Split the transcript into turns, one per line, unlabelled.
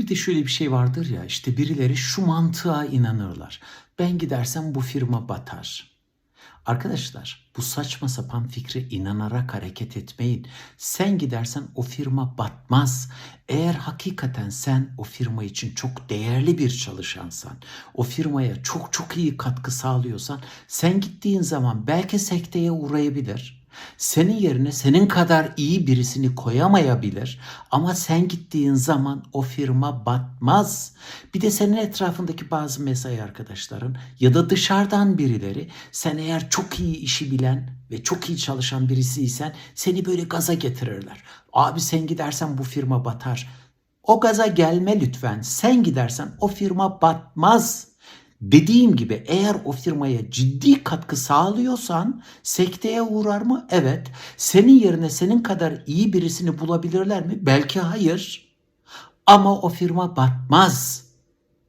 Bir de şöyle bir şey vardır ya işte birileri şu mantığa inanırlar. Ben gidersem bu firma batar. Arkadaşlar bu saçma sapan fikre inanarak hareket etmeyin. Sen gidersen o firma batmaz. Eğer hakikaten sen o firma için çok değerli bir çalışansan, o firmaya çok çok iyi katkı sağlıyorsan, sen gittiğin zaman belki sekteye uğrayabilir. Senin yerine senin kadar iyi birisini koyamayabilir ama sen gittiğin zaman o firma batmaz. Bir de senin etrafındaki bazı mesai arkadaşların ya da dışarıdan birileri sen eğer çok iyi işi bilen ve çok iyi çalışan birisiysen seni böyle gaza getirirler. Abi sen gidersen bu firma batar. O gaza gelme lütfen. Sen gidersen o firma batmaz. Dediğim gibi eğer o firmaya ciddi katkı sağlıyorsan sekteye uğrar mı? Evet. Senin yerine senin kadar iyi birisini bulabilirler mi? Belki hayır. Ama o firma batmaz.